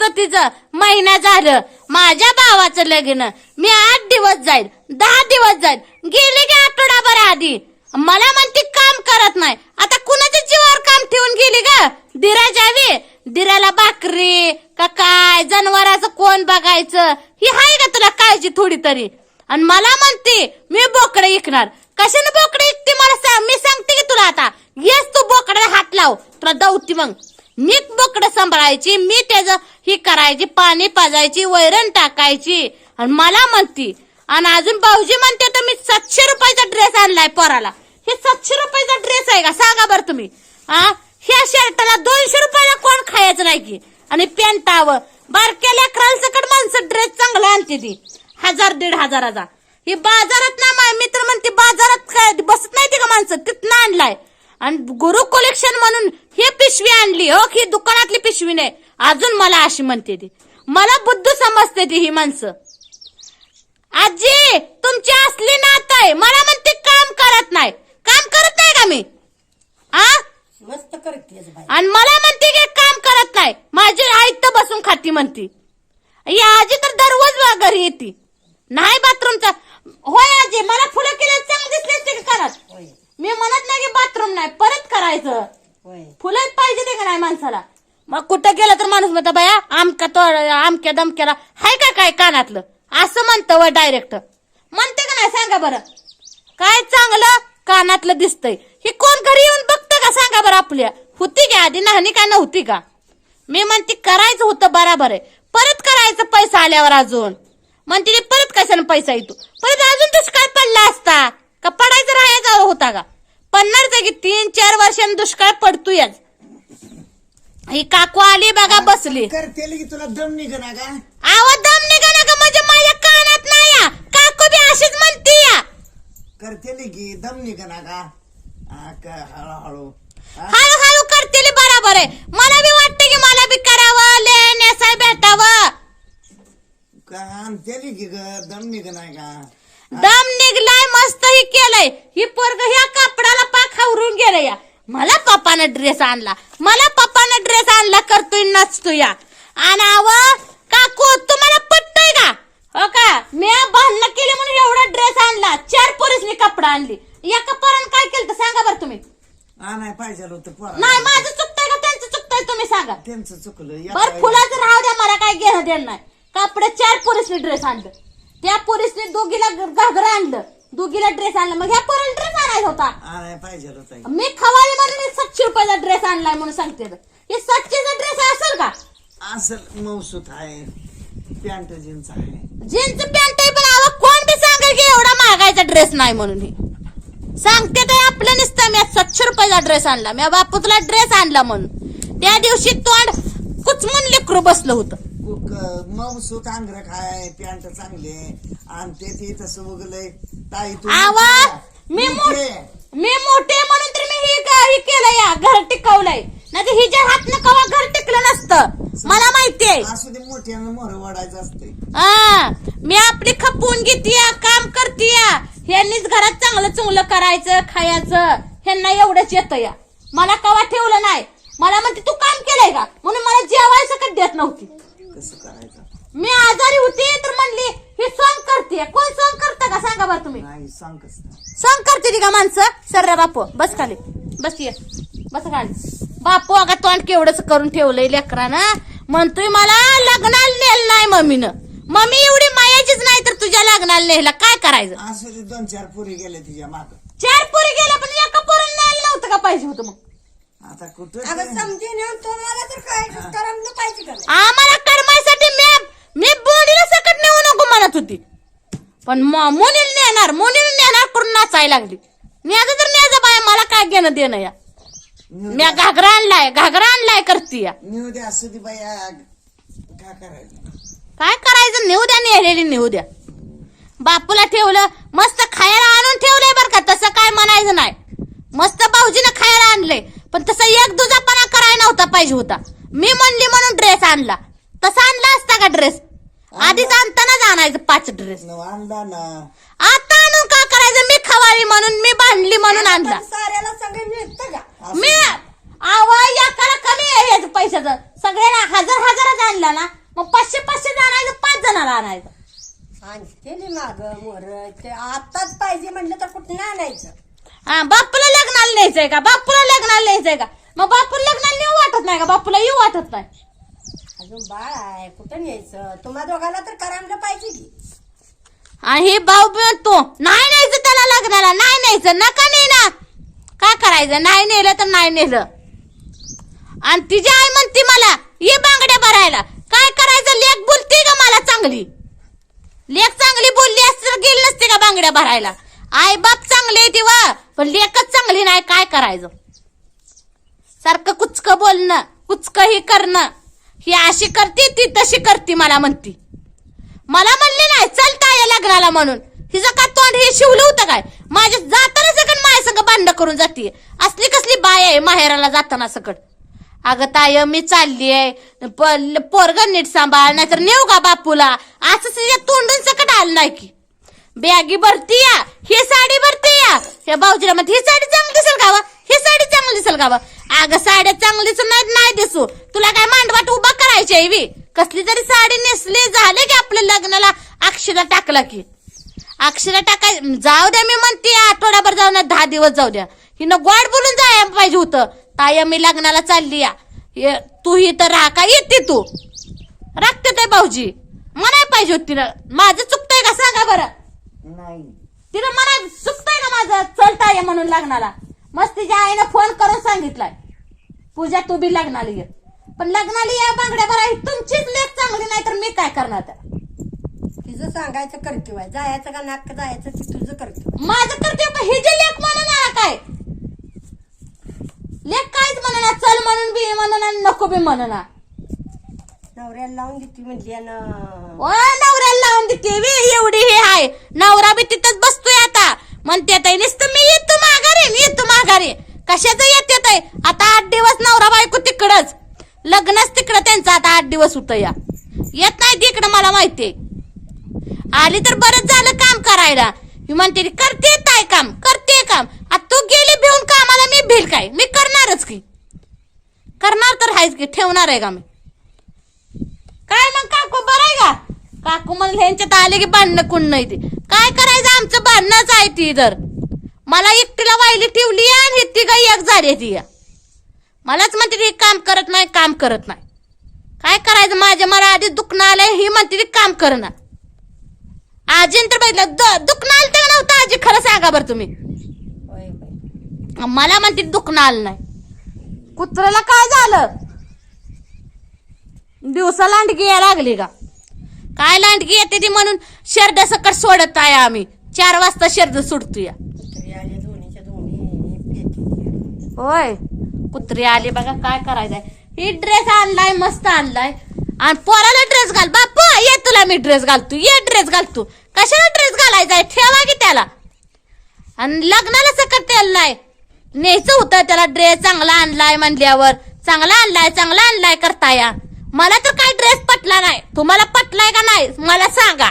होतं तिचं. महिना झालं. माझ्या भावाचं लग्न. मी आठ दिवस जाईल दहा दिवस जाईल गेले की आठवडाभर आधी. मला म्हणते काम करत नाही. आता कुणाच्या जीवावर काम ठेवून गेली ग? दिरा जावी. दिराला भाकरी का काय? जनावराचं कोण बघायचं? ही हाय का तुला काळजी थोडी तरी. आणि मला म्हणते मी बोकडे विकणार कशाने बोकडे ऐकते मला सांग मी सांगते की तुला आता. येस तू बोकड्याला हात लाव. तुला दौती मग. मी बोकड सांभाळायची मी त्याचं ही करायची पाणी पाजायची वैरण टाकायची. आणि मला म्हणती आणि अजून भाऊजी म्हणते तर मी सातशे रुपयाचा ड्रेस आणलाय पोराला. हे सातशे रुपयाचा ड्रेस आहे का? सांगा बरं तुम्ही. हा ह्या शर्टाला दोनशे रुपयाला कोण खायचं नाही की? आणि पॅन्टावं बारक्या लेकराला सकट माणसं ड्रेस चांगला आणते ती. हजार दीड हजाराचा. ही बाजारात ना मी मित्र म्हणते बाजारात काय बसत नाही ती का माणसं? तिथनं आणलाय. आणि गुरु कलेक्शन म्हणून हे पिशवी आणली हो ही दुकानातली पिशवी नाही. अजून मला अशी म्हणते ती. मला बुद्ध समजते ती ही माणसं. आजी तुमची असली नात आहे. मला म्हणते काम करत नाही. काम करत नाही का मी? आ? मस्त आणि मला म्हणते की काम करत नाही. माझी आई तर बसून खाती म्हणती. ही आजी तर दररोज घरी येते. नाही बाथरूमचा. होय आजी मला फुलं केलं चांगलं दिसले का करत होय. मी म्हणत नाही की बाथरूम नाही परत करायचं. होय. फुलं पाहिजे ते का नाही माणसाला? मग कुठं गेलं तर माणूस म्हणतो बाया आमका तो आमक्या दमक्याला हाय का काय कानातलं? असं म्हणतं व डायरेक्ट म्हणते का नाही सांगा बरं. काय चांगलं कानातलं दिसतंय? हे कोण घरी येऊन बघतं का? सांगा बरं आपल्या. होती का आधी नाहनी काय नव्हती का? मी म्हणते करायचं होतं बराबर आहे. परत करायचं पैसा आल्यावर अजून. म्हणते परत कशाने पैसा येतो? परत अजून दुष्काळ पडला असता? का पडायचं राहायचा होता का? आहे की तीन चार वर्षांनी दुष्काळ पडतोयच. ही काकू आली बघा बसली. करतेल की तुला दम निघना का? आवाज दम निघा का म्हणजे माझ्या कानात नाही या. काकू बी अशीच म्हणती या. करतेल की दम निघना का? हा, का हळूहळू. हा? हळूहळू करतील बरोबर आहे. मला बी वाटतं की मला बी करावं ले नेसाय भेटावं. का आणतेल की ग दम का? दम ही केलंय. ही पोरग ह्या कापडाला पाक हावरून गेलं या मला पप्पानं ड्रेस आणला. मला पप्पानं ड्रेस आणला करतोय नचतो या आणि आव काकू तुम्हाला पटतोय का? हो का? मी भांडणं केली म्हणून एवढा ड्रेस आणला. चार पोरीसनी कपडा आणली. एका पोरानं काय केलं तर सांगा बरं तुम्ही. नाही पाहिजे होतं पोरा नाही माझं चुकतंय का? त्यांचं चुकतंय तुम्ही सांगा. त्यांचं चुकलं. या बर फुलाचं राहू द्या मला काय घेणं देणं नाही. कापड चार पोरीसने ड्रेस आणलं. त्या पोरीसने दोघीला घागरा आणलं. दोघीला ड्रेस आणला. मग ह्या पोराला ड्रेस आणायचा होता. नाही पाहिजे होतं मी खवाली म्हणून मी सातशे रुपयाचा ड्रेस आणलाय म्हणून सांगते तर. हे सातशेचा ड्रेस असेल का? असं मौसूत आहे. पॅन्ट जीन्स आहे. जीन्स पॅन्ट आहे पण आवा कोण बी सांगेल की एवढा महागायचा ड्रेस नाही म्हणून हे. सांगते तर आपलं नुसतं. मी आज सातशे रुपयाचा ड्रेस आणला. मी बापू तुला ड्रेस आणला म्हणून. त्या दिवशी तोंड कुचमून लेकरू बसलं होतं. कुक- मौसूत अंगरख आहे पॅन्ट चांगले आणि ते ते तसं उगलंय ताई तू आवा मोठी मी आहे. मी मोठे म्हणून तर मी हे क- हे केलं या घर टिकवलंय. नाही हिच्या हातनं कवा घर टिकलं नसतं. मला माहितीये असू दे मोठ्यानं मोहर वाढायचं असते हा मी आपली खपवून घेतीया काम करतीया ह्यांनीच घरात चांगलं चुंगलं करायचं खायचं. ह्यांना एवढंच येतं या. मला कवा ठेवलं नाही मला म्हणते तू काम केलंय का म्हणून मला जेवायचं कधी देत नव्हती कसं करायचं मी आजारी होती तर म्हणली हे सॉंग करते कोण सॉंग करतं का सांगा बरं तुम्ही नाही सांग कसं सॉंग करते ती का माणसं? सर बापू बस खाली. बस ये. बस खाली. बापू अगा तोंड केवढंच करून ठेवलंय लेकरानं. म्हणतोय मला लग्नाला नेलं नाही मम्मीनं. मम्मी एवढी मायाचीच नाही तर तुझ्या लग्नाला नेलं. काय करायचं? असू दोन चार पुरी गेले तिच्या माग. चार पोरी गेल्या पण एका पोरांना न्यायला नव्हतं का पाहिजे होतं मग? आता कुठं अगं ते- समजून येऊन तुम्हाला तर काय करायला पाहिजे का? आम्हाला कर्मासाठी मी मी बोडीला सकट नेऊ नको म्हणत होती. पण म- मुलीला नेणार मुलीला नेणार करून नाचायला लागली. न्याचं तर न्याचं बाय मला काय घेणं देणं या? मी घागरा आणलाय घागरा आणलाय करती या. नेऊ दे असू दे बाई काय करायचं? काय करायचं? नेऊ द्या नेलेली नेऊ द्या. बापूला ठेवलं मस्त खायला आणून ठेवलंय बरं का तसं काय म्हणायचं नाही. मस्त भाऊजीनं खायला आणलंय पण तसं एक दुजापणा करायला नव्हता पाहिजे होता. मी म्हणली म्हणून ड्रेस आणला. तसा आणला असता का ड्रेस आणायचं पाच ड्रेस आणला ना. आता आणून का करायचं? मी खवावी म्हणून मी भांडली म्हणून आणला. साऱ्याला सगळे मिळतं का? मी आवा या करा कमी आहे पैशाचं. सगळ्याला हजार हजारच आणला ना. मग पाचशे पाचशे आणायचं पाच जणाला आणायचं. आणते माग ते आताच पाहिजे म्हणलं तर कुठं आणायचं? हा बापूला लग्नाला न्यायचंय का? बापूला लग्नाला न्यायचंय का? मग बापूला लग्नाला नेऊ वाटत नाही का? बापूला येऊ वाटत नाही. अजून बाळ आहे कुठं न्यायचं? तुम्हा दोघाला तर करायला पाहिजे की. आणि हे भाऊ म्हणतो नाही न्यायचं त्याला लग्नाला नाही न्यायचं नका नाही ना काय करायचं? नाही नेलं तर नाही नेलं. आणि तिची आई म्हणती मला ये बांगड्या भरायला. काय करायचं? लेख बोलते का मला चांगली? लेख चांगली बोलली असती तर गेली नसते का बांगड्या भरायला? आई बाप चांगले ती वा पण लेखच चांगली नाही काय करायचं? सारखं कुचक बोलणं कुचक ही करणं. ही अशी करते ती तशी करते मला म्हणती. मला म्हणले नाही चलता या लग्नाला म्हणून. हिचं का तोंड हे शिवलं होतं काय? माझ्या जाताना सकट माझ्या संग भांडण करून जाते. असली कसली बाय आहे माहेराला जाताना सकट अगं ताय मी चालली आहे पोरग नीट सांभाळ नाहीतर नेऊ का बापूला? असंच या तोंडून सकट आलं नाही की. बॅगी भरती या ही साडी भरती या. हे भाऊजीला म्हणते ही साडी चांगली दिसेल गावा ही साडी चांगली दिसेल गावा अगं साड्या चांगली दिसून नाही दिसू. तुला काय मांडवाट उभा करायची आहे कसली तरी साडी नेसली झाले की आपल्या लग्नाला. अक्षरा टाकला की. अक्षरा टाकाय जाऊ द्या मी म्हणते आठवडाभर जाऊ द्या दहा दिवस जाऊ द्या. हिनं गोड बोलून जायला पाहिजे होतं. ताय मी लग्नाला चालली या. ये- तू ही तर राहा का? येते तू. राखते ते भाऊजी. म्हणाय पाहिजे होती तिनं माझं चुकतंय का? सांगा बरं. नाही. तिनं म्हणाय चुकतंय का माझं? चलता ये म्हणून लग्नाला. मस्त तिच्या आईनं फोन करून सांगितलाय. पूजा तू बी लग्नाला ये. पण लग्नाला या बांगड्या बरं तुमचीच लेख चांगली नाही तर मी काय करणार त्याला तिचं सांगायचं कर्तव्य आहे जायचं का नाक जायचं ते तुझं कर्तव्य माझं करते पण हे जे लेख म्हणणार काय? लेख काहीच म्हणणार चल म्हणून बी म्हणणार नको बी म्हणणार नवऱ्याला लावून देते म्हणली ओ नवऱ्याला लावून देते बी एवढी हे आहे नवरा बी तिथंच बसतोय आता. म्हणते ताई नुसतं मी येतो माघारी मी येतो माघारी कशाचं येत येत आहे? आता आठ दिवस नवरा बायको तिकडच. लग्नच तिकडं त्यांचं. आता आठ दिवस होतं या. येत नाही तिकडं मला माहितीये आली तर बरंच झालं काम करायला. मी म्हणते करते काय काम करते काम. आता तू गेली भिवून कामाला मी भिल काय? मी करणारच की. करणार तर आहेच की ठेवणार आहे का मी? काय मग काकू बरं आहे का? काकू म्हणले यांच्यात आले की भांडणं कुण नाही ते काय करायचं? आमचं भांडणंच आहे ती तर मला एकटीला वाहिली ठेवली आणि ती काही एक झाली ती. या. मलाच म्हणते ती काम करत नाही काम करत नाही. काय करायचं? माझ्या मला आधी दुखणं आलंय ही म्हणते ती काम करणार. आजीन तर बघितलं दुखणं आलं तर नव्हतं आजी खरं सांगा बरं तुम्ही. मला म्हणते दुखणं आलं नाही. कुत्र्याला काय झालं? दिवसा लांडगी यायला लागली का? काय लांडगी येते ती म्हणून शर्द सकट सोडत आहे आम्ही. चार वाजता शर्द सुटतो या तरी आले दोन्हीच्या दोन्ही येते होय. कुत्री आली बघा काय करायचंय? ही ड्रेस आणलाय मस्त आणलाय. आणि पोराला ड्रेस घाल. बाप ये तुला मी ड्रेस घालतो. ये ड्रेस घालतो कशाला ड्रेस घालायचाय? ठेवा की त्याला. आणि लग्नाला सकट त्याला नाही. न्यायचं होतं त्याला ड्रेस चांगला आणलाय म्हणल्यावर. चांगला आणलाय चांगला आणलाय करता या मला तर काय ड्रेस पटला नाही. तुम्हाला पटलाय का नाही? मला सांगा.